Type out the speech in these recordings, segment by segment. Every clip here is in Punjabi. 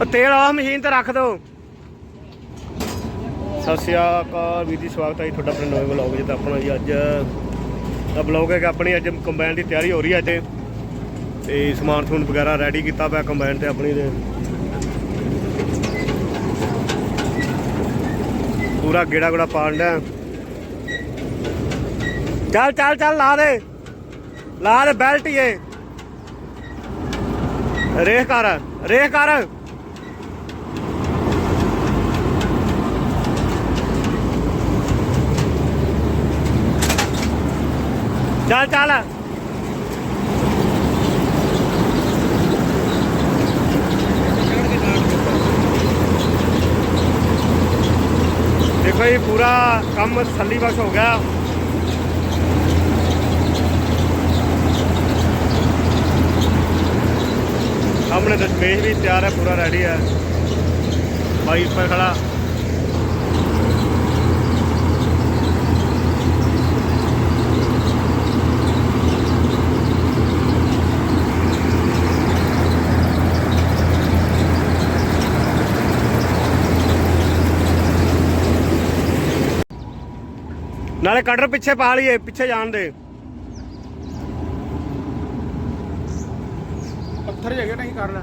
ਉਹ ਤੇਲ ਆਹ ਮਸ਼ੀਨ ਤੇ ਰੱਖ ਦੋ। ਸਤਿ ਸ਼੍ਰੀ ਅਕਾਲ ਵੀਰ ਜੀ ਸਵਾਗਤ ਹੈ ਜੀ ਤੁਹਾਡਾ ਆਪਣੇ ਨਵੇਂ ਵਲੌਗ ਜਿੱਦਾਂ ਆਪਣਾ ਜੀ ਅੱਜ ਦਾ ਵਲੌਗ ਹੈ ਕਿ ਆਪਣੀ ਅੱਜ ਕੰਬਾਈਨ ਦੀ ਤਿਆਰੀ ਹੋ ਰਹੀ ਹੈ ਅੱਜ ਤੇ ਸਮਾਨ ਸਮੂਨ ਵਗੈਰਾ ਰੈਡੀ ਕੀਤਾ ਪਿਆ ਕੰਬਾਈਨ ਤੇ ਆਪਣੀ ਦੇ ਪੂਰਾ ਗੇੜਾ ਗੜਾ ਡਿਆ। ਚੱਲ ਚੱਲ ਚੱਲ ਲਾ ਦੇ। ਲਾ ਦੇ ਬੈਲਟ ਹੀ ਏ ਰੇਖ ਕਰ ਰੇਖ ਕਰ। ਚੱਲ ਚੱਲ। ਦੇਖੋ ਇਹ ਪੂਰਾ ਕੰਮ ਸੱਲੀ ਬਸ ਹੋ ਗਿਆ। ਸਾਹਮਣੇ ਦਸ਼ਮੇਸ਼ ਵੀ ਤਿਆਰ ਹੈ, ਪੂਰਾ ਰੈਡੀ ਹੈ। ਬਾਈ ਉੱਪਰ ਖੜਾ। ਨਾਲੇ ਕਟਰ ਪਿੱਛੇ ਪਾ ਲਈਏ ਪਿੱਛੇ ਜਾਣ ਦੇ। ਪੱਥਰ ਜਗ੍ਹਾ ਨਹੀਂ ਕਰਨਾ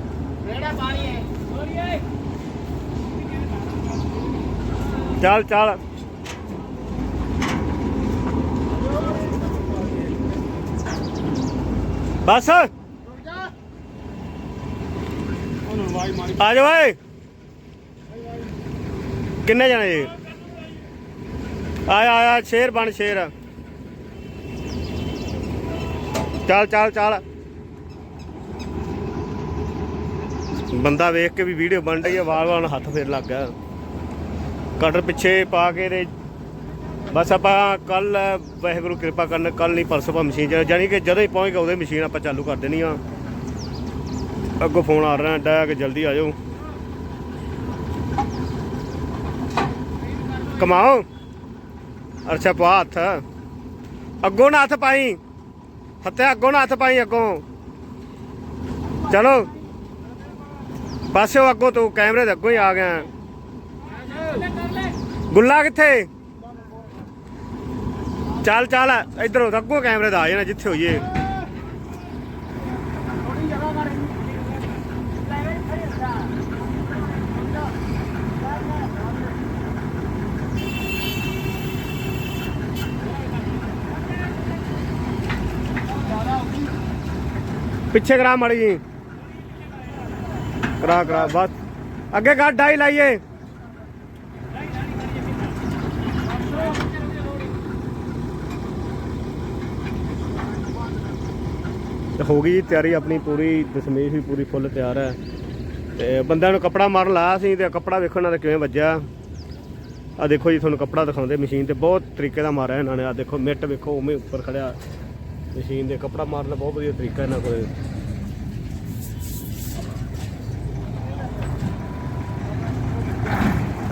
ਚੱਲ ਚੱਲ। ਬਸ। ਆ ਉਹਨੂੰ ਵਾਈ ਮਾਰੀ। ਜਾ ਓਏ। ਕਿੰਨੇ ਜਣੇ ਜੀ ਆਇਆ ਆਇਆ, ਸ਼ੇਰ ਬਣ, ਸ਼ੇਰ। ਚੱਲ ਚੱਲ ਚੱਲ। ਬੰਦਾ ਵੇਖ ਕੇ ਵੀ ਵੀਡੀਓ ਬਣ ਰਹੀ ਹੈ, ਵਾਲ ਵਾਲ ਹੱਥ ਫੇਰ ਲੱਗ ਗਿਆ। ਕਟਰ ਪਿੱਛੇ ਪਾ ਕੇ ਤੇ ਬਸ ਆਪਾਂ ਕੱਲ, ਵਾਹਿਗੁਰੂ ਕਿਰਪਾ ਕਰਨ, ਕੱਲ ਨਹੀਂ, ਪਰਸੋਂ ਪਾ ਮਸ਼ੀਨ ਚ ਜਾਨੀ ਕਿ ਜਦੋਂ ਹੀ ਪਹੁੰਚ ਗਏ ਉਹਦੇ ਮਸ਼ੀਨ ਆਪਾਂ ਚਾਲੂ ਕਰ ਦੇਣੀ ਆ। ਅੱਗੋਂ ਫੋਨ ਆ ਰਿਹਾ ਡਾ ਕਿ ਜਲਦੀ ਆ ਜਾਓ। ਕਮਾਓ। ਅੱਛਾ ਪਾ ਹੱਥ। ਅੱਗੋਂ ਨਾ ਹੱਥ ਪਾਈ। ਹੱਥੇ ਅੱਗੋਂ ਨਾ ਹੱਥ ਪਾਈ ਅੱਗੋਂ। ਚਲੋ। ਪਾਸਿਓ ਅੱਗੋਂ ਤੂੰ ਕੈਮਰੇ ਦੇ ਅੱਗੋਂ ਹੀ ਆ ਗਿਆ। ਗੁੱਲਾ ਕਿੱਥੇ? ਚੱਲ ਚੱਲ। ਇਧਰੋਂ ਅੱਗੋਂ ਕੈਮਰੇ ਦਾ ਆ ਜਾਣਾ ਜਿੱਥੇ ਹੋਈਏ। ਪਿੱਛੇ ਕਰਾ ਮੜੀ ਜੀ। ਕਰਾ ਕਰਾ, ਬਸ। ਅੱਗੇ ਗੱਡ ਡਾਈ ਲਾਈਏ। ਤੇ ਹੋ ਗਈ ਜੀ ਤਿਆਰੀ ਆਪਣੀ ਪੂਰੀ, ਦਸ਼ਮੇਸ਼ ਵੀ ਪੂਰੀ ਫੁੱਲ ਤਿਆਰ ਹੈ। ਤੇ ਬੰਦਿਆਂ ਨੂੰ ਕੱਪੜਾ ਮਾਰਨ ਲਾਇਆ ਸੀ ਤੇ ਕੱਪੜਾ ਵੇਖੋ ਇਹਨਾਂ ਦਾ ਕਿਵੇਂ ਵੱਜਿਆ। ਆ ਦੇਖੋ ਜੀ, ਤੁਹਾਨੂੰ ਕੱਪੜਾ ਦਿਖਾਉਂਦੇ ਮਸ਼ੀਨ ਤੇ। ਬਹੁਤ ਤਰੀਕੇ ਦਾ ਮਾਰਿਆ ਇਹਨਾਂ ਨੇ। ਆ ਦੇਖੋ, ਮਿੱਟ ਵੇਖੋ, ਉਵੇਂ ਉੱਪਰ ਖੜਿਆ। ਮਸ਼ੀਨ ਦੇ ਕੱਪੜਾ ਮਾਰਨ ਦਾ ਬਹੁਤ ਵਧੀਆ ਤਰੀਕਾ ਇਹਨਾਂ ਕੋਲ।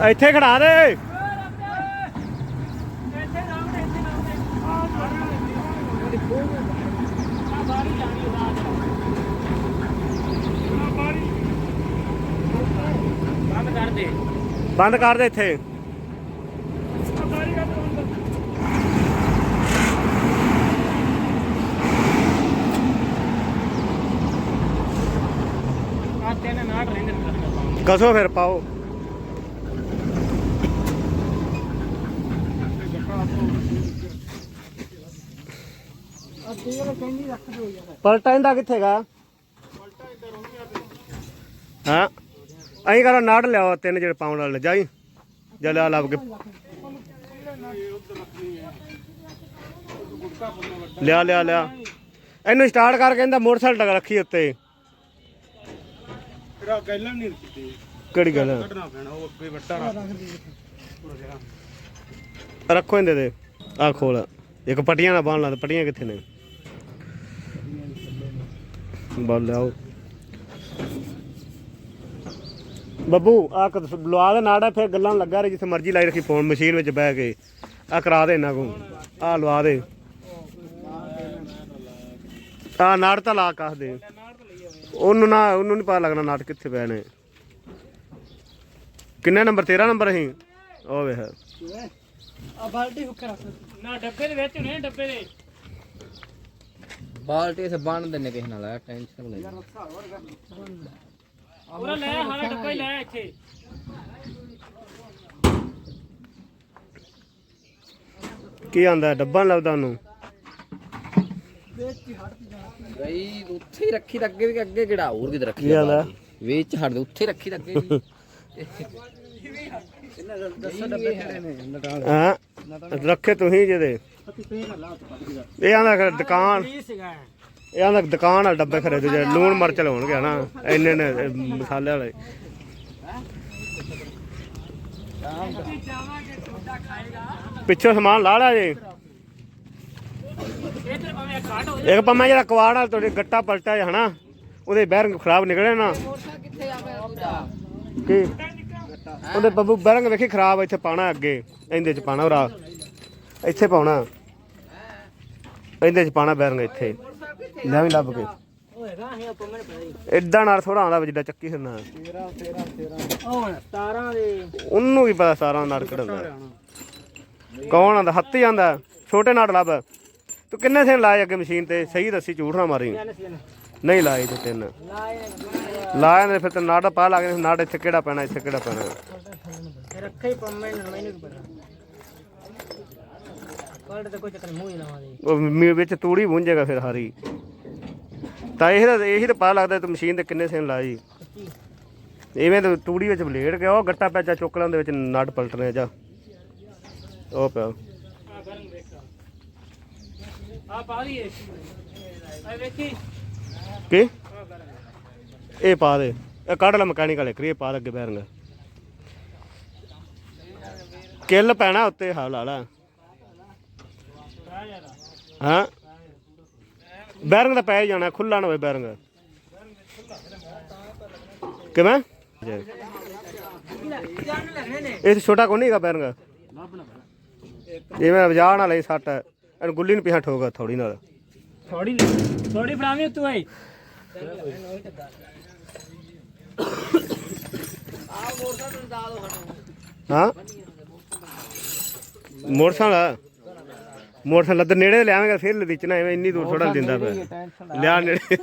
ਇੱਥੇ ਖੜਾ ਦੇ। ਬੰਦ ਕਰ ਦੇ ਬੰਦ ਕਰ ਦੇ ਇੱਥੇ ਆ ਤਿੰਨ ਨਾਟ ਰਹਿੰਦੇ ਨੇ ਕਸੋ ਫਿਰ ਪਾਓ। ਆ ਤੇਲ ਕਹਿੰਦੀ ਰੱਖ ਦਿਓ ਯਾਰ ਪਲਟਾ ਇਹਦਾ ਕਿੱਥੇਗਾ ਹਾਂ ਅਹੀਂ ਕਰੋ ਨਾੜ ਲਿਆਓ, ਤਿੰਨ ਜਿਹੜੇ ਪਾਉਣ ਵਾਲੇ ਜਾਈ। ਜਾ ਲਿਆ ਲੱਭ ਕੇ। ਲਿਆ ਲਿਆ ਲਿਆ। ਇਹਨੂੰ ਸਟਾਰਟ ਕਰ ਕਹਿੰਦਾ ਮੋਟਰਸਾਈਕਲ ਟਕ ਰੱਖੀ ਉੱਤੇ। ਤੇਰਾ ਗੱਲਾਂ ਨਹੀਂ ਕੀਤੀ। ਕਿਹੜੀ ਗੱਲ? ਆ? ਕੱਢਣਾ ਪੈਣਾ ਉਹ ਅੱਗੇ ਵੱਟਾ ਰੱਖ ਰੱਖੋ ਇਹਦੇ ਦੇ ਆ ਖੋਲ। ਇੱਕ ਪਟੀਆਂ ਨਾਲ ਬਾਣ ਲਾ ਤੇ ਪਟੀਆਂ ਕਿੱਥੇ ਨੇ? ਬੋਲ ਲਿਆਓ। ਬੱਬੂ ਆ ਲਵਾ ਦੇ ਨਾੜਾ ਫਿਰ ਗੱਲਾਂ ਲੱਗਾ ਰਹੇ ਜਿੱਥੇ ਮਰਜ਼ੀ ਲਾਈ ਰੱਖੀ ਫੋਨ ਮਸ਼ੀਨ ਵਿੱਚ ਬਹਿ ਕੇ। ਆ ਕਰਾ ਦੇ ਇਹਨਾਂ ਕੋ ਆ ਲਵਾ ਦੇ। ਆ ਨਾੜ ਤਾਂ ਲਾ ਕਾਸ ਦੇ। ਉਹਨੂੰ ਨਾ ਉਹਨੂੰ ਨਹੀਂ ਪਤਾ ਲੱਗਣਾ ਨਾਟ ਕਿੱਥੇ ਪਏ ਨੇ। ਕਿੰਨੇ ਨੰਬਰ? 13 ਨੰਬਰ ਅਸੀਂ? ਉਹ ਵੇਖ। ਆ ਬਾਲਟੀ ਹੁੱਕ ਰੱਖ। ਨਾ ਡੱਬੇ ਦੇ ਵਿੱਚ ਨੇ ਡੱਬੇ ਦੇ। ਬਾਲਟੀ ਸੇ ਬੰਨ ਦਿੰਨੇ ਕਿਸੇ ਨਾਲ ਆ ਟੈਨਸ਼ਨ ਲੈ। ਪੂਰਾ ਲੈ ਹਾਲਾ ਡੱਬਾ ਹੀ ਲੈ ਇੱਥੇ। ਕੀ ਆਂਦਾ? ਡੱਬਾ ਲੱਭਦਾ ਉਹਨੂੰ। ਗਈ ਉੱਥੇ ਹੀ ਰੱਖੀ ਤਾਂ ਅੱਗੇ ਵੀ ਅੱਗੇ ਕਿਹੜਾ ਹੋਰ ਕਿਤੇ ਰੱਖੀ ਕੀ ਆਂਦਾ ਵਿੱਚ ਹਟ ਦੇ ਉੱਥੇ ਹੀ ਰੱਖੀ ਤਾਂ ਅੱਗੇ ਵੀ। ਦੱਸੋ ਡੱਬੇ ਕਿਹੜੇ ਨੇ ਨਟਾਲ ਹਾਂ? ਰੱਖੇ ਤੁਸੀਂ ਜਿਹਦੇ ਇਹ ਆਂਦਾ ਕਿ ਦੁਕਾਨ ਇਹ ਆਂਦਾ ਦੁਕਾਨ ਵਾਲੇ ਡੱਬੇ ਖਰੀਦੇ ਜੇ ਲੂਣ ਮਿਰਚ ਲਾਉਣਗੇ ਨਾ ਇੰਨੇ ਨੇ ਇਹ ਮਸਾਲੇ ਵਾਲੇ। ਪਿੱਛੋਂ ਸਮਾਨ ਲਾ ਲਿਆ ਜੀ। ਇੱਕ ਪੰਮਾ ਜਿਹੜਾ ਕਵਾੜ ਨਾਲ ਤੁਹਾਡੇ ਗੱਟਾ ਪਲਟਾ ਜਿਹਾ ਹਨਾ? ਉਹਦੇ ਬੈਰੰਗ ਖਰਾਬ ਨਿਕਲੇ ਨਾ। ਕੀ? ਉਹਦੇ ਬੱਬੂ ਬੈਰੰਗ ਵੇਖੀ ਖਰਾਬ ਇੱਥੇ ਪਾਣਾ ਅੱਗੇ। ਇਹਦੇ ਚ ਪਾਣਾ ਉਰਾ ਇੱਥੇ ਪਾਉਣਾ। ਇਹਦੇ ਚ ਪਾਣਾ ਬੈਰੰਗ ਇੱਥੇ। ਲੈ ਵੀ ਲੱਭ ਕੇ। ਉਹ ਹੈਗਾ ਇਦਾਂ ਨਾਲ ਥੋੜਾ ਆਉਂਦਾ ਜਿੱਦਾਂ ਚੱਕੀ ਫਿਰਨਾ। ਉਹ ਹੁਣ 17 ਦੇ ਉਹਨੂੰ ਵੀ ਪਤਾ ਸਾਰਾ ਨਾੜ ਕਢਾਉਂਦਾ ਕੌਣ ਆਂਦਾ ਹੱਥ ਹੀ ਆਂਦਾ ਛੋਟੇ ਨਾੜ ਲੱਭ। ਤੂੰ ਕਿੰਨੇ ਸਿਰ ਲਾਏ ਅੱਗੇ ਮਸ਼ੀਨ ਤੇ? ਸਹੀ ਦੱਸੀ ਝੂਠ ਨਾ ਮਾਰੀ। ਨਹੀਂ ਲਾਏ ਤੇ ਤਿੰਨ। ਲਾਏ ਨੇ ਫਿਰ ਤੇ ਨਾੜ ਪਾ ਲੱਗ ਨਾੜ ਇੱਥੇ ਕਿਹੜਾ ਪੈਣਾ ਇੱਥੇ ਕਿਹੜਾ ਪੈਣਾ? ਰੱਖੇ ਹੀ ਪੰਮੇ ਨੂੰ ਮੈਨੂੰ ਕੀ ਪਤਾ। ਕੱਲ ਤੇ ਕੋਈ ਚੱਕਰ ਮੂੰਹ ਹੀ ਲਾਵਾਂ ਦੇ ਉਹ ਮੀ ਵਿੱਚ ਤੂੜੀ ਪੁੰਜੇਗਾ ਫਿਰ ਹਾਰੀ। ਤਾਂ ਇਹ ਤਾਂ ਇਹੀ ਤਾਂ ਪਤਾ ਲੱਗਦਾ ਤੂੰ ਮਸ਼ੀਨ ਤੇ ਕਿੰਨੇ ਸਿਰ ਲਾਈ ਇਵੇਂ ਤਾਂ ਤੂੜੀ ਵਿੱਚ ਬਲੇਡ ਗਿਆ ਉਹ ਗੱਟਾ ਪੈਚਾ ਚੁੱਕ ਲੈਂਦੇ ਵਿੱਚ ਨਟ ਪਲਟਣੇ ਜਾ। ਉਹ ਪਿਆ। ਆ ਪਾ ਲਈਏ ਆ ਵੇਖੀ। ਕੀ? ਇਹ ਪਾ ਦੇ। ਇਹ ਕੱਢ ਲੈ ਮਕੈਨਿਕਲ ਇੱਕ ਰੀ ਪਾ ਦੇ ਅੱਗੇ ਬੈਰੰਗ। ਕਿੱਲ ਪੈਣਾ ਉੱਤੇ ਹਾ ਲਾ ਲਾ ਹਾਂ? ਬੈਰੰਗ ਤਾਂ ਪੈ ਹੀ ਜਾਣਾ ਖੁੱਲਾ ਨਾ ਹੋਵੇ ਬੈਰੰਗ। ਕਿਵੇਂ? ਇਹ ਛੋਟਾ ਕੋਈ ਨਹੀਂਗਾ ਬੈਰੰਗ? ਜਿਵੇਂ ਵਜਾ ਨਾਲ ਇਹ ਸੱਟ। ਇਹਨੂੰ ਗੁੱਲੀ ਨੂੰ ਪਿਛਾ ਠੋਗਾ ਥੋੜੀ ਨਾਲ। ਥੋੜੀ ਥੋੜੀ ਫੜਾਵੀਂ ਤੂੰ ਆਈ ਹਾਂ? ਮੋਟਰਸਾਈਕਲ ਮੋਟਰਸਾਈਕਲ ਲੱਦ ਨੇੜੇ ਲਿਆਵੇਂਗਾ ਫਿਰ ਲਦੀਚਣਾ ਐਵੇਂ ਇੰਨੀ ਦੂਰ ਥੋੜਾ ਦਿੰਦਾ ਪਿਆ ਲਿਆ ਨੇੜੇ।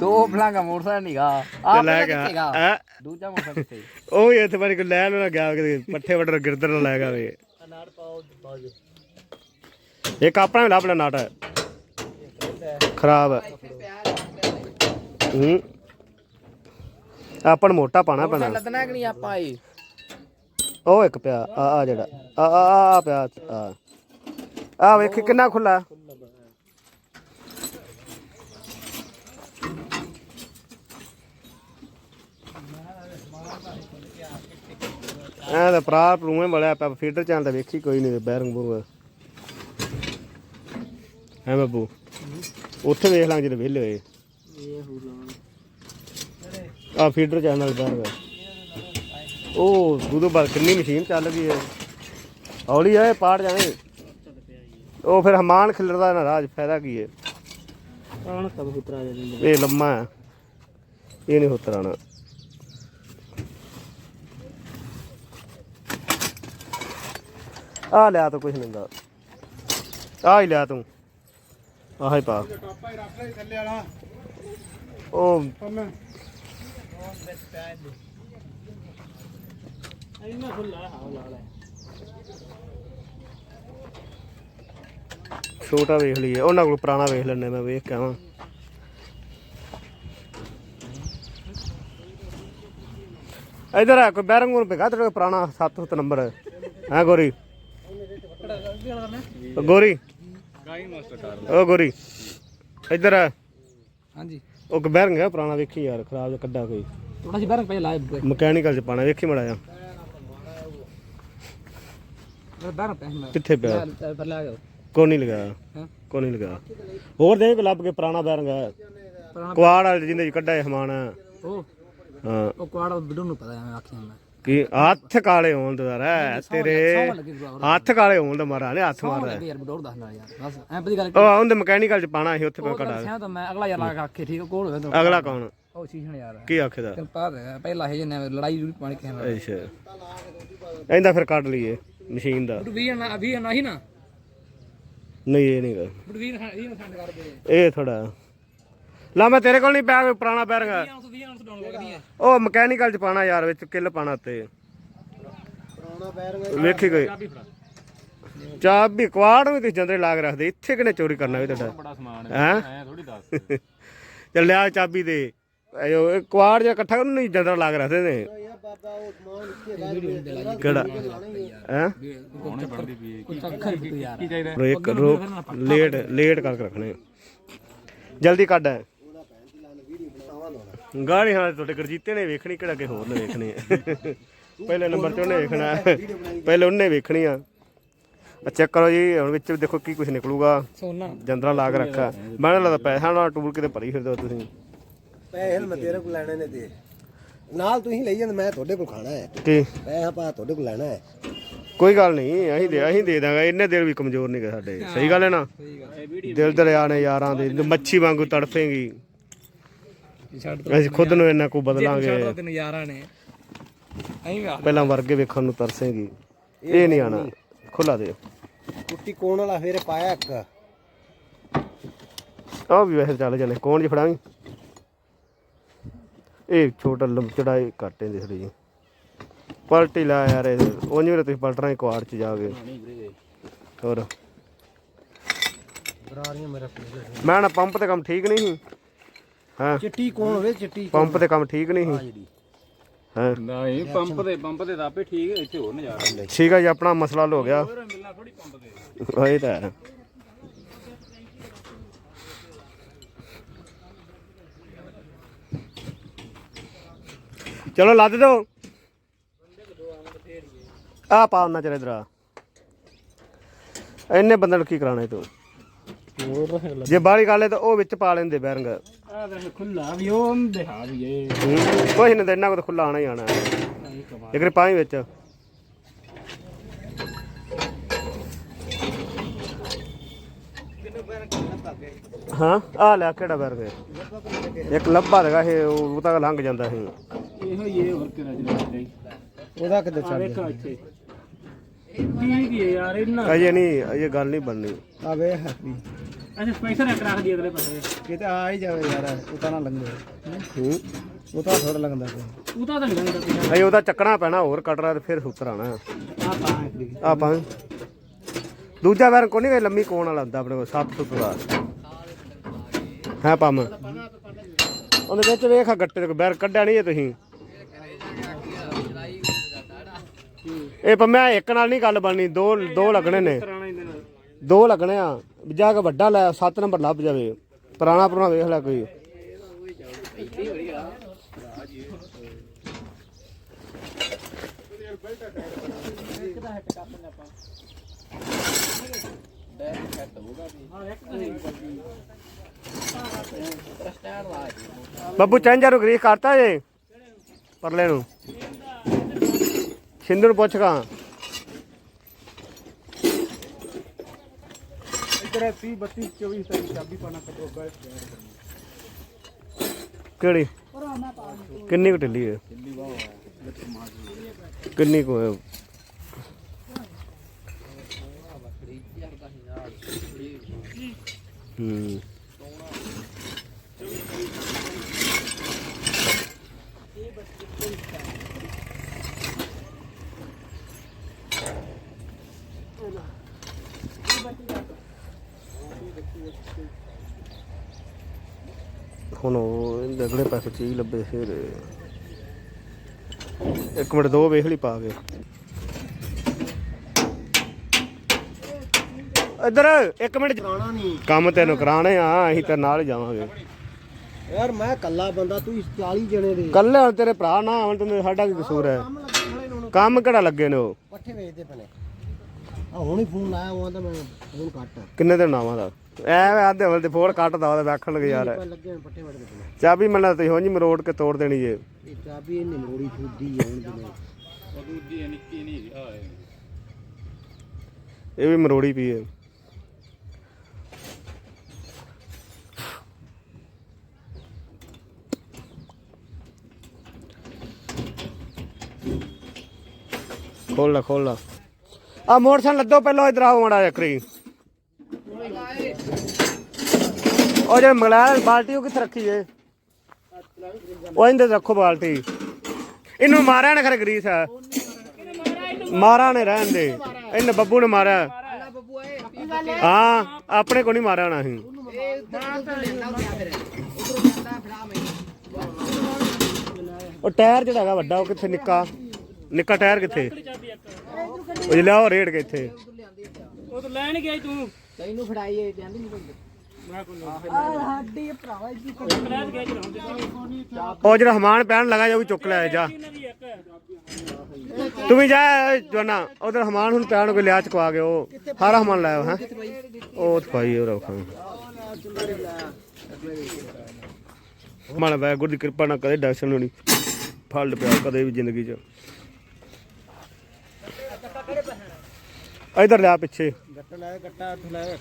ਦੋ ਫਲਾਂਗਾ ਮੋਟਰਸਾਈਕਲ ਨੀਗਾ। ਤੇ ਆ। ਲੈ ਗਿਆ? ਦੂਜਾ ਮੋਟਰਸਾਈਕਲ ਕਿੱਥੇ? ਉਹ ਵੀ ਇੱਥੇ ਬਾਰੇ ਕੋਈ ਲੈ ਨਾ ਗਿਆ ਪੱਠੇ ਵੱਢਣ ਗਿਰਦਰ ਲੈ ਗਿਆ ਵੇ ਇੱਕ ਆਪਣਾ ਵੀ ਲੱਭ ਲੈ ਨਾਟ ਖਰਾਬ ਹੈ। ਹੂੰ। ਆਪਾਂ ਨੂੰ ਮੋਟਾ ਪਾਣਾ। ਪੈਣਾ ਲੱਦਣਾ ਕਿ ਨਹੀਂ ਆਪਾਂ ਇਹ? ਉਹ ਇੱਕ ਪਿਆ ਆ ਆ ਜਿਹੜਾ। ਆ ਆ ਆ ਪਿਆ ਆ। ਆ ਵੇਖੀ ਕਿੰਨਾ ਖੁੱਲਾ ਐ ਤਾਂ ਭਰਾ ਪਰੂਵੇਂ ਬੜਿਆ ਪਿਆ ਫੀਡਰ ਚੱਲਦਾ ਵੇਖੀ ਕੋਈ ਨਹੀਂ ਬੈਰੰਗ ਬੂਰੰਗ। ਐ ਬੱਬੂ ਉੱਥੇ ਵੇਖ ਲਾਂ ਜਦੋਂ ਵਿਹਲੇ ਹੋਏ। ਆ ਫੀਡਰ ਚੈਨਲ ਬੈਰੰਗ ਉਹ ਉਦੋਂ ਬਾਅਦ ਕਿੰਨੀ ਮਸ਼ੀਨ ਚੱਲ ਗਈ ਹੈ। ਹੌਲੀ ਆਏ ਪਾੜ ਜਾਣੇ। ਉਹ ਫਿਰ ਹਮਾਨ ਖਿਲਰਦਾ ਨਾ ਰਾਜ ਫਾਇਦਾ ਕੀ ਹੈ? ਕੌਣ ਕਬੂਤਰਾ ਦੇ ਦਿੰਦੇ ਇਹ ਲੰਮਾ ਹੈ। ਇਹ ਨਹੀਂ ਉਤਰਾਣਾ ਆ ਲਿਆ ਤੂੰ ਕੁਛ ਨਹੀਂ ਦਾ ਆ ਹੀ ਲਿਆ ਤੂੰ। ਆਹ ਹੀ ਪਾ। ਉਹ ਖੁੱਲਾ ਛੋਟਾ ਵੇਖ ਲਈਏ। ਉਹਨਾਂ ਕੋਲ ਪੁਰਾਣਾ ਵੇਖ ਲੈਣੇ ਮੈਂ ਵੇਖ ਕੇ ਆਵਾਂ। ਇਧਰ ਆ ਕੋਈ ਬੈਰੰਗ ਨੂੰ ਪਿਆ ਤੇਰੇ ਪੁਰਾਣਾ 7 ਨੰਬਰ। ਹੈ ਗੋਰੀ? ਗੋਰੀ? ਉਹ ਗੋਰੀ ਇਧਰ ਆ। ਹਾਂਜੀ। ਉਹ ਇੱਕ ਬੈਰੰਗ ਹੈ ਪੁਰਾਣਾ ਵੇਖੀ ਯਾਰ ਖਰਾਬ ਜਿਹਾ ਕੱਢਾ ਕੋਈ। ਥੋੜਾ ਜਿਹਾ ਬੈਰੰਗ ਪਹਿਲਾਂ ਲਾਏ ਮਕੈਨੀਕਲ ਚ ਪਾਣਾ ਵੇਖੀ ਮੜਾ ਜਾ ਬੈਰੰਗ ਪਹਿਲਾਂ ਕਿੱਥੇ ਪਿਆ? ਪਰ ਲਾ ਗਿਆ ਕੋ ਨਹੀਂ ਲਗਾਇਆ ਹਾਂ? ਕੋ ਨਹੀਂ ਲਗਾਇਆ ਹੋਰ ਦੇ ਲੱਭ ਕੇ ਪੁਰਾਣਾ ਬੈਰੰਗ ਹੈ ਪੁਰਾਣਾ ਕੁਆੜ ਵਾਲੇ ਜਿੰਦੇ ਚ ਕੱਢਿਆ ਹਮਾਨ ਉਹ? ਹਾਂ। ਉਹ ਕੁਆੜਾ ਬਿੱਡੂ ਨੂੰ ਪਤਾ ਐਵੇਂ ਆਖਿਆ ਮੈਂ। ਕੀ ਹੱਥ ਕਾਲੇ ਹੋਣ ਦਾ ਰੇ ਤੇਰੇ ਹੱਥ ਕਾਲੇ ਹੋਣ ਦਾ ਮਾਰਾ ਨੇ ਹੱਥ ਮਾਰਦਾ ਯਾਰ ਬਿੱਡੂ ਦੱਸ ਨਾਲ ਯਾਰ ਬਸ ਐਂ ਪਤੀ ਗੱਲ ਉਹ ਉਹਦੇ ਮਕੈਨੀਕਲ ਚ ਪਾਣਾ ਸੀ ਉੱਥੇ ਪਾ ਸਿਆਂ ਤਾਂ ਮੈਂ ਅਗਲਾ ਯਾਰ ਲਾ ਕੇ ਆਖੇ ਠੀਕ ਕੋਲ ਅਗਲਾ ਕੌਣ? ਉਹ ਸੀਸਣ ਯਾਰ। ਕੀ ਆਖੇਦਾ? ਪਹਿਲਾਂ ਇਹ ਜਨੇ ਲੜਾਈ ਜੂੜੀ ਪਾਣੀ ਕਿਹਾ ਅੱਛਾ। ਇਹਦਾ ਫਿਰ ਕੱਢ ਲਈਏ ਮਸ਼ੀਨ ਦਾ। ਵੀ ਨਾ ਵੀ ਨਾ ਹੀ ਨਾ? ਨਹੀਂ ਇਹ ਨਾ ਨਾ ਸੰਡ ਕਰ ਇਹ ਥੋੜਾ ਲਾ ਮੈਂ ਤੇਰੇ ਕੋਲ ਨਹੀਂ ਪਿਆ ਪੁਰਾਣਾ ਬੈਰੰਗਾ ਤੂੰ 20 ਨੂੰ ਡਾਊਨਲੋਡ ਕਰਦੀ ਹੈ ਉਹ ਮਕੈਨੀਕਲ ਚ ਪਾਣਾ ਯਾਰ ਵਿੱਚ ਕਿੱਲ ਪਾਣਾ ਤੇ ਪੁਰਾਣਾ ਬੈਰੰਗ ਵੇਖੀ ਕੋਈ? ਚਾਬੀ ਕੁਆੜ ਵੀ ਤੁਸੀਂ ਜੰਦਰੇ ਲਾ ਕੇ ਰੱਖਦੇ ਇੱਥੇ ਕਿਨੇ ਚੋਰੀ ਕਰਨਾ ਵੀ ਤੁਹਾਡਾ? ਬੜਾ ਸਮਾਨ ਹੈ। ਐ ਥੋੜੀ ਦੱਸ। ਚੱਲ ਲਿਆ ਚਾਬੀ ਦੇ। ਇਹੋ ਇਹ ਕੁਆੜ ਜਿਹਾ ਇਕੱਠਾ ਉਹਨੂੰ ਨਹੀਂ ਜੰਦਰਾ ਲਾ ਕੇ ਰੱਖਦੇ ਨੇ। ਕਿਹੜਾ? ਹੈ? ਕੀ ਚਾਹੀਦਾ? ਲੇਟ ਲੇਟ ਕਰਕੇ ਰੱਖਣੇ। ਜਲਦੀ ਕੱਢ। ਗਾੜੀ ਹਾਂ ਤੁਹਾਡੇ ਗੁਰਜੀਤੇ ਨੇ ਵੇਖਣੀ ਕਿਹੜਾ ਕਿ ਹੋਰ ਨੇ ਵੇਖਣੀ ਹੈ ਪਹਿਲੇ ਨੰਬਰ ਤੇ ਉਹਨੇ ਵੇਖਣਾ। ਪਹਿਲੇ ਉਹਨੇ ਵੇਖਣੀ ਆ। ਚੈੱਕ ਕਰੋ ਜੀ ਹੁਣ ਵਿੱਚ ਦੇਖੋ ਕੀ ਕੁਝ ਨਿਕਲੂਗਾ। ਸੋਨਾ। ਜੰਦਰਾ ਲਾ ਕੇ ਰੱਖਾ। ਮੈਨੂੰ ਲੱਗਦਾ ਪੈਸਾ ਨਾਲ ਟੂਲ ਕਿਤੇ ਭਰੀ ਫਿਰਦੇ ਹੋ ਤੁਸੀਂ। ਪੈਸੇ ਮੈਂ ਤੇਰੇ ਕੋਲ ਲੈਣੇ ਨੇ ਤੇ। ਨਾਲ ਤੁਸੀਂ ਲਈ ਜਾਂਦੇ ਮੈਂ ਤੁਹਾਡੇ ਕੋਲ ਖਾਣਾ ਹੈ। ਕੀ? ਪੈਸਾ ਪਾ ਤੁਹਾਡੇ ਕੋਲ ਲੈਣਾ ਹੈ। ਕੋਈ ਗੱਲ ਨਹੀਂ ਅਸੀਂ ਦੇ ਅਸੀਂ ਦੇ ਦਾਂਗੇ ਇੰਨੇ ਦਿਲ ਵੀ ਕਮਜ਼ੋਰ ਨਹੀਂ ਗੇ ਸਾਡੇ। ਸਹੀ ਗੱਲ ਹੈ ਨਾ? ਦਿਲ ਦਰਿਆ ਨੇ ਯਾਰਾਂ ਦੇ ਮੱਛੀ ਵਾਂਗੂ ਤੜਫੇਂਗੀ। ਛੱਡ ਅਸੀਂ ਖੁਦ ਨੂੰ ਇੰਨਾ ਕੋ ਬਦਲਾਂਗੇ। ਛੱਡ ਨੇ। ਐਂ ਪਹਿਲਾਂ ਵਰਗੇ ਵੇਖਣ ਨੂੰ ਤਰਸੇਂਗੀ। ਇਹ ਨਹੀਂ ਆਣਾ ਖੁੱਲਾ ਦੇ ਕੁੱਟੀ ਕੋਣ ਵਾਲਾ ਫੇਰ ਪਾਇਆ ਇੱਕ? ਆ ਵੀ ਵੈਸੇ ਚੱਲ ਜਾਣੇ ਕੌਣ ਜੀ ਫੜਾਂਗੇ ਇਹ ਛੋਟਾ ਲੰਬ ਚੜਾਈ ਘਾਟੇ ਦੇ ਥੋੜੀ ਜੀ ਪਲਟੀ ਲਾ ਯਾਰ ਇਹ। ਉਂਝ ਵੀ ਤੁਸੀਂ ਪਲਟਣਾ ਹੀ ਕੁਆੜ ਚ ਜਾਓਗੇ। ਹੋਰ। ਬਰਾਰੀਆਂ ਮੇਰਾ ਮੈਂ ਨਾ ਪੰਪ ਤੇ ਕੰਮ ਠੀਕ ਨਹੀਂ ਸੀ। ਹਾਂ। ਚਿੱਟੀ ਕੋਣ ਹੋਵੇ? ਚਿੱਟੀ ਪੰਪ ਤੇ ਕੰਮ ਠੀਕ ਨਹੀਂ ਸੀ। ਜਿਹੜੀ। ਹਾਂ। ਨਹੀਂ ਪੰਪ ਦੇ ਪੰਪ ਦੇ ਦਾਪੇ ਠੀਕ ਇੱਥੇ ਹੋਰ ਨਜ਼ਾਰਾ ਠੀਕ ਹੈ ਜੀ ਆਪਣਾ ਮਸਲਾ ਹੱਲ ਹੋ ਗਿਆ। ਮਿਲਣਾ ਥੋੜੀ ਪੰਪ ਦੇ ਹਾਂ, ਇਹ ਤਾਂ ਹੈ। ਚਲੋ ਲੱਦ ਦੋ। ਆ ਪਾ ਉਹਨਾਂ ਚਿਰ ਇਧਰ ਆ। ਇੰਨੇ ਬੰਦਿਆਂ ਨੂੰ ਕੀ ਕਰਾਣਾ ਤੂੰ? ਜੇ ਬਾਹਲੀ ਗੱਲ ਹੈ ਤਾਂ ਉਹ ਵਿੱਚ ਪਾ ਲੈਂਦੇ ਬੈਰੰਗ। ਆ ਤੇ ਖੁੱਲਾ ਵੀ ਉਹ ਦਿਖਾ ਵੀ ਇਹ ਕੁਛ ਨਹੀਂ ਤਾਂ ਇੰਨਾ ਕੋ ਖੁੱਲਾ ਆਣਾ ਹੀ ਆਣਾ ਇੱਕ ਪਾਈ ਵਿੱਚ। ਹਾਂ ਆ ਲੈ ਕਿਹੜਾ ਬੈਰੰਗ ਹੈ? ਇੱਕ ਲੱਭਾ ਲਗਾ ਇਹ ਉਹ ਤਾਂ ਲੰਘ ਜਾਂਦਾ ਸੀ। ਇਹੋ ਹੀ ਇਹ ਹੋਰ ਕਿਹੜਾ ਜਿਹੜਾ ਉਹਦਾ ਕਿੱਥੇ ਆ ਵੇਖ ਇੱਥੇ। ਠੀਕ ਹੀ ਹੈ ਯਾਰ ਇਹਨਾਂ ਅਜੇ ਨਹੀਂ ਅਜੇ ਗੱਲ ਨਹੀਂ ਬਣਨੀ। ਆ ਵੇਖ ਅੱਛਾ ਸਪੈਸ਼ਲ ਇੱਕ ਰੱਖ ਦੀ ਅਗਲੇ ਪਾਸੇ। ਕਿਤੇ ਆ ਹੀ ਜਾਵੇ ਯਾਰ ਉਹ ਤਾਂ ਨਾ ਲੰਘੇ। ਹੂੰ ਉਹ ਤਾਂ ਥੋੜਾ ਲੰਘਦਾ ਪਿਆ। ਉਹ ਤਾਂ ਨਹੀਂ ਲੰਗਦਾ ਪਿਆ। ਅਜੇ ਉਹਦਾ ਚੱਕਣਾ ਪੈਣਾ ਹੋਰ ਕਟਰਾ ਤੇ ਫਿਰ ਸੁੱਤਰ ਆਣਾ ਆ ਪਾ ਇੱਕ ਆਪਾਂ। ਦੂਜਾ ਬੈਰੰਗ ਕੋਈ ਨਹੀਂ ਲੰਮੀ ਕੋਣ ਵਾਲਾ ਹੁੰਦਾ ਆਪਣੇ ਕੋਲ 7 ਫੁੱਟ ਦਾ। ਹੈ ਪੰਮ? ਉਹਦੇ ਵਿੱਚ ਵੇਖ ਆ ਗੱਟੇ ਤੇ ਬੈਰ ਕੱਢਿਆ ਨਹੀਂ ਇਹ ਤੁਸੀਂ। ਇਹ ਪੰਮਿਆ ਇੱਕ ਨਾਲ ਨਹੀਂ ਗੱਲ ਬਣਨੀ ਦੋ ਦੋ ਲੱਗਣੇ ਨੇ। ਦੋ ਲੱਗਣੇ ਆ। ਜਾ ਕੇ ਵੱਡਾ ਲੈ 7 ਨੰਬਰ ਲੱਭ ਜਾਵੇ। ਪੁਰਾਣਾ ਪੁਰਾਣਾ ਵੇਖ ਲੈ ਕੋਈ। ਬੱਬੂ ਚੰਜਾ ਨੂੰ ਗਰੀਸ ਕਰਤਾ ਜੇ, ਪਰਲੇ ਨੂੰ। ਸਿੰਧੂ ਨੂੰ ਪੁੱਛ ਕਾਂ ਇਧਰ 30 32 24 27 ਚਾਬੀ ਪਾਣਾ ਕੱਟੋ ਕਿਹੜੀ? ਕਿੰਨੀ ਕੁ ਢਿੱਲੀ ਹੈ ਕਿੰਨੀ ਕੁ ਹੈ? ਹੂੰ। ਹੁਣ ਉਹ ਅਗਲੇ ਪਾਸੇ ਚੀਜ਼ ਲੱਭੇ ਫਿਰ। ਇੱਕ ਮਿੰਟ ਦੋ ਵੇਖ ਲਈ ਪਾ ਕੇ। ਇੱਧਰ ਇੱਕ ਮਿੰਟ। ਕਰਾਣਾ ਨਹੀਂ। ਕੰਮ ਤੈਨੂੰ ਕਰਾਣੇ ਆ ਅਸੀਂ ਤੇ ਨਾਲ ਜਾਵਾਂਗੇ। ਯਾਰ ਮੈਂ ਕੱਲਾ ਬੰਦਾ ਤੂੰ 40 ਜਣੇ ਦੇ। ਕੱਲੇ ਹੁਣ ਤੇਰੇ ਭਰਾ ਨਾ ਆਉਣ ਤੈਨੂੰ ਸਾਡਾ ਕੀ ਕਸੂਰ ਹੈ? ਕੰਮ ਕਿਹੜਾ ਲੱਗੇ ਨੇ ਉਹ? ਪੱਠੇ ਵੇਚਦੇ ਪਨੇ ਆ ਹੁਣੀ ਫੋਨ ਲਾਇਆ ਉਹ ਤਾਂ ਮੈਂ ਫੋਨ ਕੱਟ। ਕਿੰਨੇ ਦਿਨ ਆਵਾਂ ਦਾ ਐਵੇਂ ਆਦੇ ਵਲ ਤੇ ਫੋੜ ਕੱਟਦਾ ਉਹਦੇ ਵੇਖਣ ਲੱਗ ਯਾਰ। ਚਾਬੀ ਮੰਨ ਲਾ ਤੁਸੀਂ ਹੋਂ ਮਰੋੜ ਕੇ ਤੋੜ ਦੇਣੀ ਜੇ। ਇਹ ਵੀ ਮਰੋੜੀ ਪਈ ਹੈ ਖੋਲ ਲਾ ਖੋਲ ਲਾ। ਆ ਮੋਟਰਸਾਈਕਲ ਲੱਦੋ ਪਹਿਲਾਂ ਇਧਰ ਆਓ ਮੜਾ ਜਕਰੀ ਉਹ ਜੇ ਮਗਲਾ ਬਾਲਟੀ ਉਹ ਕਿੱਥੇ ਰੱਖੀ ਏ? ਉਹ ਇਹਦੇ ਰੱਖੋ ਬਾਲਟੀ। ਇਹਨੂੰ ਮਾਰਿਆ ਨਾ ਖਰੇ ਗਰੀਸ। ਹੈ ਮਾਰਾ ਨੇ ਰਹਿਣ ਦੇ ਇਹਨੇ। ਬੱਬੂ ਨੇ ਮਾਰਿਆ। ਹਾਂ ਆਪਣੇ ਕੋ ਨਹੀਂ ਮਾਰਿਆ ਹੋਣਾ ਸੀ ਇਹ ਉੱਧਰ ਉੱਧਰ ਲੈਂਦਾ ਗਿਆ ਫਿਰ ਉਧਰੋਂ ਜਾਂਦਾ ਫੜਾ ਮੈਂ ਉਹ ਟਾਇਰ ਜਿਹੜਾ ਹੈਗਾ ਵੱਡਾ ਉਹ ਕਿੱਥੇ ਨਿੱਕਾ? ਨਿੱਕਾ ਟਾਇਰ ਕਿੱਥੇ? ਉਹ ਲਿਆਓ ਰੇੜ ਕੇ ਇੱਥੇ। ਉਹ ਤਾਂ ਲੈਣ ਗਿਆ ਤੂੰ। ਤੈਨੂੰ ਫੜਾਈਏ ਜਾਂਦੀ ਨਹੀਂ ਕੋਈ। ਲੈਣ ਗਿਆ ਚਲਾਉਂਦੇ ਉਹ ਜਿਹੜਾ ਹਮਾਨ ਪੈਣ ਲਗਾ ਜਾ, ਉਹ ਵੀ ਚੁੱਕ ਲੈ ਜਾ। ਦੀ ਤੂੰ ਵੀ ਜਾ, ਜਵਾਨਾ। ਉਧਰ ਹਮਾਨ ਹੁਣ ਪੈਣ ਕੋਈ ਲਿਆ ਚਕਵਾ ਕੇ ਉਹ। ਸਾਰਾ ਹਮਾਨ ਲਾਇਆ ਹੈ। ਉਹ ਭਾਈ, ਉਹ ਰੱਖਾਂ ਮਨ ਵੈ ਦੀ ਕਿਰਪਾ ਨਾਲ ਕਦੇ ਡਾਕਸ਼ਨ ਨੂੰ ਨਹੀਂ ਫਲਡ ਪਿਆ ਕਦੇ ਵੀ ਜ਼ਿੰਦਗੀ 'ਚ। ਇਧਰ ਲਿਆ ਪਿੱਛੇ। ਗੱਟਾ ਲਾਇਆ ਗੱਟਾ ਉੱਥੇ ਲਾਇਆ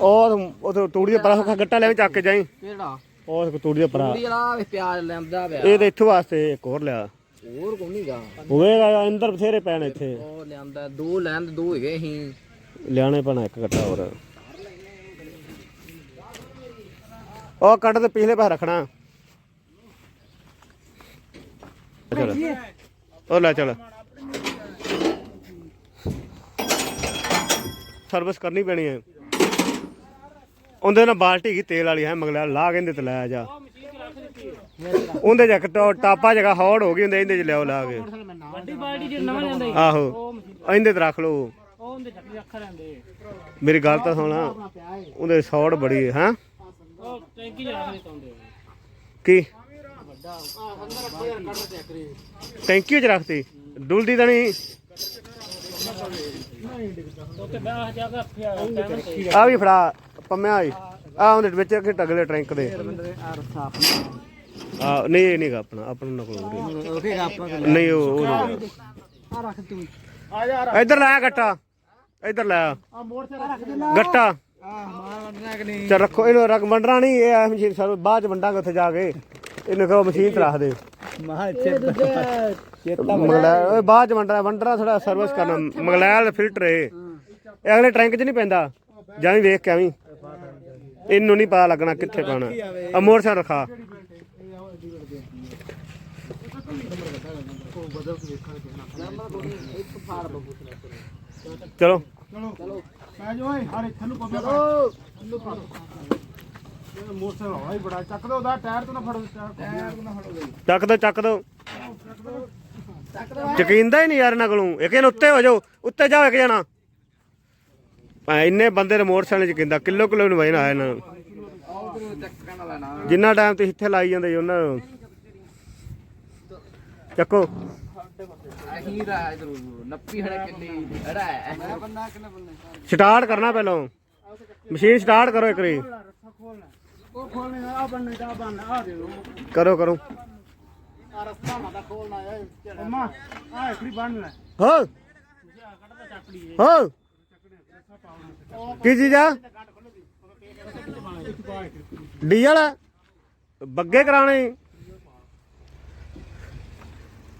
ਉਹ ਉਹ ਤੂੜੀ ਦੇ ਪਰਾਂ ਗੱਟਾ ਲੈ ਚੱਕ ਕੇ ਜਾਈ। ਕਿਹੜਾ? ਉਹ ਤੂੜੀ ਦੇ ਪਰਾਂ। ਕੁੜੀ ਵਾਲਾ ਪਿਆਜ਼ ਲੈਂਦਾ ਪਿਆ। ਇਹ ਤੇ ਇੱਥੋਂ ਵਾਸਤੇ ਇੱਕ ਹੋਰ ਲਿਆ। ਹੋਰ ਕੋਈ ਨਹੀਂਗਾ ਹੋਵੇਗਾ ਅੰਦਰ ਬਥੇਰੇ ਪੈਣ ਇੱਥੇ। ਉਹ ਲਿਆਂਦਾ ਦੋ ਲੈਂਦੇ ਦੋ ਹੈਗੇ ਅਸੀਂ। ਲਿਆਣੇ ਪੈਣਾ ਇੱਕ ਗੱਟਾ ਹੋਰ। ਉਹ ਕੱਟ ਤੇ ਪਿਛਲੇ ਪਾਸੇ ਰੱਖਣਾ। ਚਲ। ਉਹ ਲੈ ਚਲ। ਸਰਵਿਸ ਕਰਨੀ ਪੈਣੀ ਹੈ। ਉਹਦੇ ਨਾਲ ਬਾਲਟੀ ਕੀ ਤੇਲ ਵਾਲੀ ਹੈ ਮਗਲਾ ਲਾ ਕਹਿੰਦੇ ਤੇ ਲੈ ਜਾ। ਉਹਦੇ ਜੱਕ ਟਾਪਾ ਜਗਾ ਹੌੜ ਹੋ ਗਈ ਹੁੰਦੇ ਇਹਦੇ ਚ ਲਿਆਓ ਲਾ ਕੇ। ਵੱਡੀ ਬਾਲਟੀ ਜੇ ਨਵਾਂ ਜਾਂਦਾ ਆਹੋ। ਇਹਦੇ ਤੇ ਰੱਖ ਲਓ। ਉਹ ਉਹਦੇ ਚੱਕਰੀ ਰੱਖਾ ਰਹਿੰਦੇ ਮੇਰੀ ਗੱਲ ਤਾਂ ਸੁਣਾ। ਉਹਦੇ ਸੌੜ ਬੜੀ ਹੈ ਹੈਂ? ਕੀ? ਟੈਂਕੀ ਚ ਰੱਖਤੀ। ਡੁੱਲਦੀ ਤਾਂ ਨਹੀਂ। ਆ ਵੀ ਫੜਾ, ਪੰਮਿਆ ਆਈ ਆ ਉਹਦੇ ਵਿੱਚ ਰੱਖੇ ਟਗਲੇ ਟਰੰਕ ਦੇ। ਆ, ਨਹੀਂ, ਇਹ ਨਹੀਂਗਾ ਆਪਣਾ ਆਪਣਾ ਨਾ ਨਹੀਂ, ਉਹ ਆ ਰੱਖ ਤੂੰ ਇੱਧਰ ਲਾਇਆ ਗੱਟਾ। ਇੱਧਰ ਲੈ ਗੱਟਾ ਆ। ਮਾਰ ਵੰਡਣਾ ਕਿ ਨਹੀਂ ਚੱਲ ਰੱਖੋ, ਇਹਨੂੰ ਰੱਖ, ਵੰਡਣਾ ਨਹੀਂ, ਇਹ ਮਸ਼ੀਨ ਬਾਅਦ ਚ ਵੰਡਾਂਗੇ ਉੱਥੇ ਜਾ ਕੇ। ਇਹਨੂੰ ਕਹੋ ਮਸ਼ੀਨ ਤੇ ਰੱਖ ਦੇ ਮਹਾ ਚੇਤਾ ਮਗਲਾ ਓਏ ਬਾਅਦ ਚ ਵੰਡਣਾ ਵੰਡਣਾ ਥੋੜਾ ਸਰਵਿਸ ਕਰਨਾ। ਮਗਲੈਲ ਫਿਲਟਰ ਏ। ਇਹ ਅਗਲੇ ਟੈਂਕ 'ਚ ਨਹੀਂ ਪੈਂਦਾ। ਜਾਂ ਵੀ ਵੇਖ ਕੇ ਆਵੀਂ ਇਹਨੂੰ ਨਹੀਂ ਪਤਾ ਲੱਗਣਾ ਕਿੱਥੇ ਪਾਣਾ ਆ ਮੋਟਰਸਾਈਕਲ ਰਖਾ। ਚਲੋ। ਮੈਂ ਜੋ ਹਰ ਇੱਥੇ ਨੂੰ ਪਵੇ ਮੋਟਰਸਾਈਕਲ ਹਵਾ ਹੀ ਬੜਾ ਚੱਕ ਦੋ ਉਹਦਾ ਟਾਇਰ ਤੋਂ ਨਾ ਫੜੋ ਟਾਇਰ ਤੋਂ ਨਾ ਫੜੋ ਚੱਕ ਦੋ ਚੱਕ ਦੋ। ਯਕੀਨਦਾ ਹੀ ਨਹੀਂ ਯਾਰ ਇਹਨਾਂ ਕੋਲੋਂ। ਇੱਕ ਇਹਨ ਉੱਤੇ ਹੋ ਜਾਓ ਉੱਤੇ ਜਾਓ ਇੱਕ ਜਣਾ। ਭਾਵੇਂ ਇੰਨੇ ਬੰਦੇ ਦੇ ਮੋਟਰਸਾਈਕਲ ਚ ਕਿੰਦਾ ਕਿਲੋ ਕਿਲੋ ਨੂੰ ਵਜਨ ਆਇਆ ਇਹਨਾਂ ਨੂੰ। ਜਿੰਨਾ ਟਾਈਮ ਤੁਸੀਂ ਇੱਥੇ ਲਾਈ ਜਾਂਦੇ ਜੀ ਉਹਨਾਂ ਨੂੰ। ਚੱਕੋ। ਅਹੀਂ ਰਾ ਇਧਰ ਨੱਪੀ ਹੜੇ ਕਿੰਨੀ ਹੜਾ ਹੈ ਸਟਾਰਟ ਕਰਨਾ ਪਹਿਲਾਂ ਮਸ਼ੀਨ ਸਟਾਰਟ ਕਰੋ ਇੱਕ ਲੋ ਕਰੋ ਕਰੋ। ਆ ਆ ਕੀ ਚੀਜ਼ ਆ? ਡੀਜ਼ਲ ਬੱਗੇ ਕਰਾਣੇ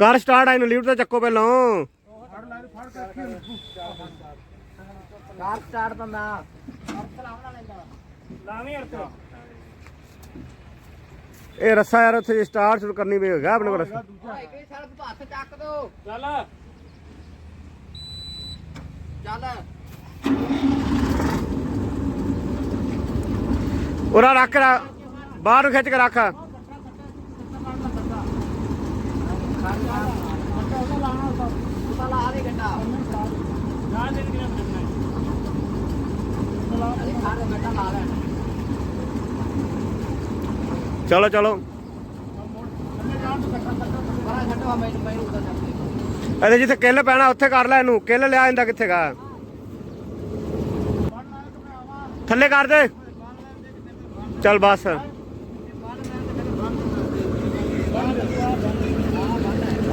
ਕਰ ਸਟਾਰਟ ਆਈ ਨੂੰ ਲੀਵਰ ਤੇ ਚੱਕੋ ਪਹਿਲਾਂ। ਕਾਰ ਸਟਾਰਟ ਬੰਦਾ ਲਾਵੇਂ ਅਰਥ ਇਹ ਰੱਸਾ ਯਾਰ ਉੱਥੇ ਸਟਾਰਟ ਸ਼ੁਰੂ ਕਰਨੀ ਪਏਗਾ ਆਪਣੇ ਕੋਲ ਰੱਸਾ। ਕੋਈ ਸੜਕ ਹੱਥ ਚੱਕ ਦੋ ਚੱਲ। ਚੱਲ। ਉਰਾ ਰੱਖ ਰਾ ਬਾਹਰ ਨੂੰ ਖਿੱਚ ਕੇ ਰੱਖ। ਲਾ ਦੇ ਗੱਡਾ ਲਾ ਲੈਣਾ ਚਲੋ ਚਲੋ। ਬੜਾ ਜਿੱਥੇ ਕਿੱਲ ਪੈਣਾ, ਉੱਥੇ ਕਰ ਲੈ ਇਹਨੂੰ। ਕਿੱਲ ਲਿਆ ਜਾਂਦਾ ਕਿੱਥੇ ਗਾ? ਥੱਲੇ ਕਰ ਦੇ। ਚੱਲ ਬਸ।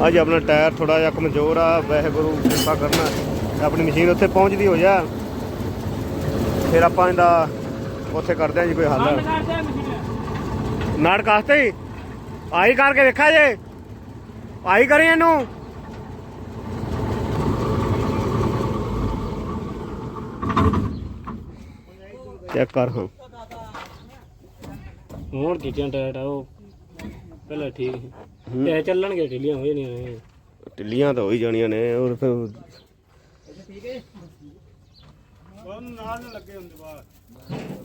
ਅੱਜ ਆਪਣਾ ਟਾਇਰ ਥੋੜਾ ਜਿਹਾ ਕਮਜ਼ੋਰ ਆ। ਵੈਸੇ ਗੁਰੂ ਕਿਰਪਾ ਕਰਨਾ। ਆਪਣੀ ਮਸ਼ੀਨ ਉੱਥੇ ਪਹੁੰਚਦੀ ਹੋ ਜਾ ਫਿਰ ਆਪਾਂ ਇਹਦਾ ਉੱਥੇ ਕਰਦੇ ਆ ਜੀ ਕੋਈ ਹੱਲ। ਨਾੜ ਕਾਸਤੇ ਆਈ ਕਰਕੇ ਵੇਖਾ ਜੇ। ਆਈ ਕਰੇ ਇਹਨੂੰ। ਚੈੱਕ ਕਰ ਹਾਂ ਹੁਣ ਟੀਟੀਆਂ ਟਾਇਟ ਆ ਉਹ। ਪਹਿਲਾਂ ਠੀਕ ਸੀ। ਇਹ ਚੱਲਣਗੇ ਢਿੱਲੀਆਂ ਹੋਏ ਨਹੀਂ ਢਿੱਲੀਆਂ ਤਾਂ ਹੋਈ ਜਾਣੀਆਂ ਨੇ ਔਰ ਫਿਰ ਠੀਕ ਹੈ ਉਹ ਨਾਲ ਲੱਗੇ ਹੁੰਦੇ ਬਾਹਰ।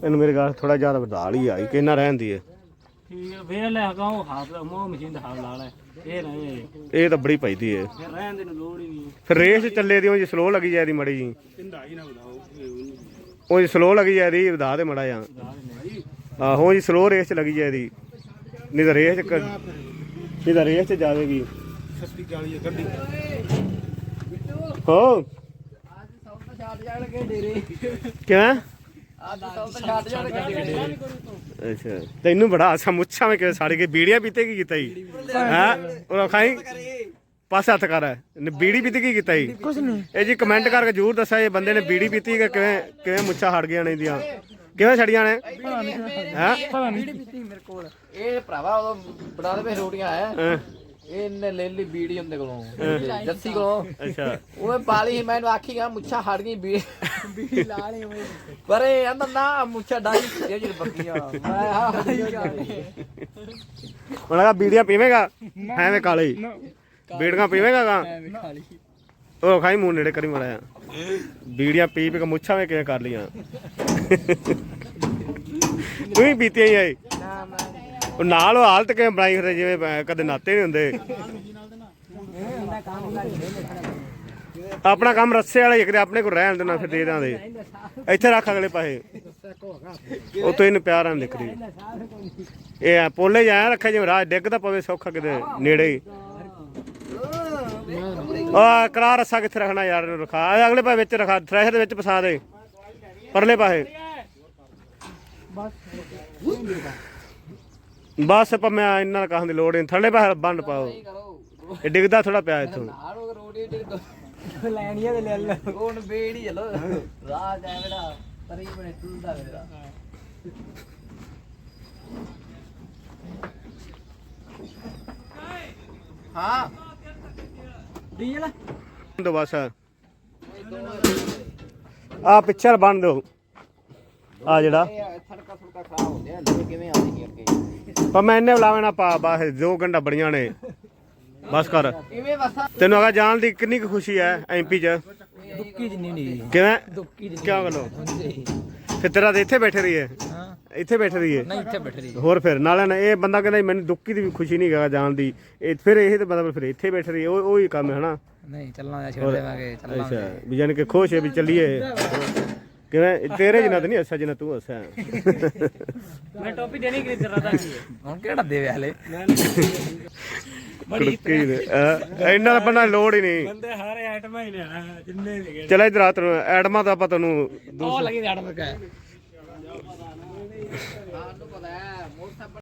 ਇਹਨੂੰ ਮੇਰੇ ਘਰ ਥੋੜਾ ਜ਼ਿਆਦਾ ਵਧਾ ਲਈ ਆਈ ਕਿੰਨਾ ਰਹਿੰਦੀ ਹੈ ਠੀਕ ਹੈ ਫੇਰ ਲੈ ਕਹਾਂ ਹਾਫ ਦਾ ਮੋਹ ਮਸ਼ੀਨ ਦਾ ਹਾਫ ਲਾ ਲੈ। ਇਹ ਨਾ ਇਹ। ਇਹ ਤਾਂ ਬੜੀ ਪੈਦੀ ਹੈ ਫਿਰ ਰਹਿਣ ਦੇ ਨੂੰ ਲੋੜ ਹੀ ਨਹੀਂ। ਫਿਰ ਰੇਸ ਚੱਲੇ ਦੀ ਉਹ ਜੀ ਸਲੋ ਲੱਗੀ ਜਾਂਦੀ ਮੜੀ ਜੀ। ਉਹ ਜੀ ਸਲੋ ਲੱਗੀ ਜਾਂਦੀ ਵਧਾ ਦੇ ਮੜਾ ਜਾਂ। ਆਹੋ ਜੀ ਸਲੋ ਰੇਸ ਚ ਲੱਗੀ ਜਾਂਦੀ ਨਹੀਂ ਤਾਂ ਰੇਸ ਚ ਕ- ਨਹੀਂ ਤਾਂ ਰੇਸ ਚ ਜਾਵੇਗੀ ਸਸਤੀ ਗਾਲੀ ਗੱਡੀ ਹੋ। ਕਿਵੇਂ? ਅੱਛਾ। ਤੈਨੂੰ ਬੜਾ ਆਸਾ ਮੁੱਛਾਂ ਵਿੱਚ ਕਿਵੇਂ ਸਾੜੀ ਕੇ ਬੀੜੀਆਂ ਪੀਤੇ ਕੀ ਕੀਤਾ ਜੀ ਹਾਂ? ਉਹ ਖਾਈ? ਪਾਸ ਹੱਥ ਕਰ। ਨੇ ਬੀੜੀ ਪੀਤੀ ਕੀ ਕੀਤਾ ਜੀ ਕੁਝ ਨਹੀਂ ਇਹ ਜੀ ਕਮੈਂਟ ਕਰਕੇ ਜਰੂਰ ਦੱਸਿਆ ਇਹ ਬੰਦੇ ਨੇ ਬੀੜੀ ਪੀਤੀ ਕਿ ਕਿਵੇਂ ਕਿਵੇਂ ਮੁੱਛਾਂ ਹਟ ਗਈਆਂ ਨੇ ਇਹਦੀਆਂ। ਕਿਵੇਂ ਛੜੀਆਂ ਨੇ? ਹਾਂ? ਇਹ ਭਰਾਵਾ ਉਦੋਂ ਬਣਾ ਦੇ ਰੋਟੀਆਂ ਆਇਆ ਹਾਂ, ਇਹਨੇ ਲੈ ਲਈ ਬੀੜੀ ਹੁੰਦੇ ਕੋਲੋਂ। ਜੱਸੀ ਕੋਲੋਂ। ਅੱਛਾ। ਉਹ ਪਾਲੀ ਸੀ ਮੈਨੂੰ ਆਖੀ ਗਿਆ ਮੁੱਛਾਂ ਹਟ ਗਈ ਬੀ ਬੀੜੀ ਲਾ ਲਈ ਪਰ ਇਹ ਕਹਿੰਦਾ ਨਾ ਮੁੱਛਾਂ ਡਾਈ ਜਿਹੜੀ ਬੱਕੀਆਂ ਮੈਂ ਆ ਉਹਨਾਂ ਕਹਾ ਬੀੜੀਆਂ ਪੀਵੇਂਗਾ? ਐਵੇਂ ਕਾਲੇ। ਬੀੜੀਆਂ ਪੀਵੇਂਗਾ ਗਾ ਉਹ ਖਾਈ ਮੂੰਹ ਨੇੜੇ ਕਰੀ ਮੜਿਆ ਬੀੜੀਆਂ ਪੀ ਪੀ ਕੇ ਮੁੱਛਾਂ ਵਿੱਚ ਕਿਵੇਂ ਕਰ ਲੀਆਂ ਤੂੰ ਹੀ ਪੀਤੀਆਂ ਹੀ ਆਏ ਉਹ ਨਾਲ ਉਹ ਹਾਲਤ ਕਿਵੇਂ ਬਣਾਈ ਫਿਰਦੇ ਜਿਵੇਂ ਬ- ਕਦੇ ਨਾਤੇ ਨਹੀਂ ਹੁੰਦੇ। ਆਪਣਾ ਕੰਮ ਰੱਸੇ ਵਾਲਾ ਹੀ ਆਪਣੇ ਕੋਲ ਰਹਿਣ ਦੇਣਾ ਫਿਰ ਦੇ ਦਾਂਦੇ ਇੱਥੇ ਰੱਖ ਅਗਲੇ ਪਾਸੇ। ਉਹ ਤੋਂ ਇਹਨੂੰ ਪਿਆਰ ਨਾਲ ਨਿਕਰੀ ਇਹ ਪੋਲੇ ਜਾਇਆ ਰੱਖਿਆ ਜਿਵੇਂ ਰਾਹ ਡਿੱਗਦਾ ਪਵੇ ਸੌਖਾ ਕਿਤੇ ਨੇੜੇ ਹੀ। ਆ, ਕਰਾ ਰੱਸਾ ਕਿੱਥੇ ਰੱਖਣਾ ਯਾਰ ਇਹਨੂੰ ਰਖਾ। ਅਗਲੇ ਪਾਸੇ ਵਿੱਚ ਰਖਾ, ਥ੍ਰੈਸ਼ਰ ਦੇ ਵਿੱਚ ਫਸਾ ਦੇ। ਪਰਲੇ ਪਾਸੇ। ਬਸ ਪਰ ਮੈਂ ਇੰਨਾ ਕਹਾਂ ਦੀ ਲੋੜ ਨਹੀਂ ਥੱਲੇ ਪਾਸੇ ਬੰਨ ਪਾਓ। ਇਹ ਡਿੱਗਦਾ ਥੋੜਾ ਪਿਆ ਇੱਥੋਂ। ਤੇ ਲੈ ਲੈ ਬੇੜੀ ਚਲੋ ਰਾਹ ਜਾ ਮੇਰਾ ਤਰੀ ਬਣੇ ਟੁੱਟਦਾ ਮੇਰਾ ਹਾਂ। ਡੀਜ਼ਲ? ਦੋ ਬਸ। ਆ ਪਿੱਛੇ ਬੰਨ ਦਿਓ ਆ ਜਿਹੜਾ। ਇਹ ਸੜਕਾਂ ਸੁੜਕਾਂ ਖਰਾਬ ਹੁੰਦੇ ਆ ਲੋਕ ਕਿਵੇਂ ਆਉਂਦੇ ਅੱਗੇ? ਪਰ ਮੈਂ ਇੰਨੇ ਬੁਲਾਵੇ ਨਾ ਪਾ ਬਸ ਦੋ ਘੰਟਾ ਬੜੀਆਂ ਨੇ। ਬਸ ਕਰ। ਤੈਨੂੰ ਅਗਾ ਜਾਣ ਦੀ ਕਿੰਨੀ ਕੁ ਖੁਸ਼ੀ ਹੈ ਐਮਪੀ ਚ? ਦੁੱਕੀ ਜਿੰਨੀ ਨਹੀਂ। ਕਿਵੇਂ? ਦੁੱਕੀ ਕਿਉਂ ਗੱਲੋਂ ਫਿਰ ਤੇਰਾ ਤੇ ਇੱਥੇ ਬੈਠੇ ਰਹੀਏ? ਹਾਂ। ਇੱਥੇ ਬੈਠੇ ਰਹੀਏ? ਨਹੀਂ ਇੱਥੇ ਬੈਠ ਰਹੀ ਹੋਰ ਫਿਰ ਨਾਲੇ ਨਾ ਇਹ ਬੰਦਾ ਕਹਿੰਦਾ ਮੈਨੂੰ ਦੁੱਕੀ ਦੀ ਵੀ ਖੁਸ਼ੀ ਨਹੀਂ ਗਾ ਜਾਣ ਦੀ। ਇਹ ਫਿਰ ਇਹ ਤੇ ਮਤਲਬ ਫਿਰ ਇੱਥੇ ਬੈਠੇ ਰਹੀਏ ਉਹ ਉਹੀ ਕੰਮ ਹੈ ਹਨਾ ਨਹੀਂ ਚੱਲਣਾ ਛੱਡ ਦੇਵਾਂਗੇ ਅੱਛਾ ਵੀ। ਜਾਨ ਕਿ ਖੁਸ਼ ਹੈ ਵੀ ਚੱਲੀਏ। ਕਿਵੇਂ? ਤੇਰੇ ਜਿੰਨਾ ਤਾਂ ਨਹੀਂ ਹੱਸਿਆ ਜਿੰਨਾ ਤੂੰ ਹੱਸਿਆ ਮੈਂ ਟੋਪੀ ਦੇਣੀ ਕਿ ਤੇਰਾ ਦਾ ਕੀ ਹੈ। ਹੁਣ ਕਿਹੜਾ ਦੇਵੇ ਹਲੇ? ਕੁੜਕੀ ਦੇ। ਅਹ, ਇੰਨਾ ਤਾਂ ਬੰਦਾ ਲੋੜ ਹੀ ਨਹੀਂ। ਬੰਦੇ ਹਾਰੇ ਆਈਟਮਾਂ ਹੀ ਲੈਣਾ ਜਿੰਨੇ ਵੀ ਚਲ ਇਧਰ ਰਾਤ ਨੂੰ ਐਡਮਾ ਤਾਂ ਆਪਾਂ ਤੁਹਾਨੂੰ ਉਹ ਲੱਗੀ ਜੜ ਮਕਾ ਪਤਾ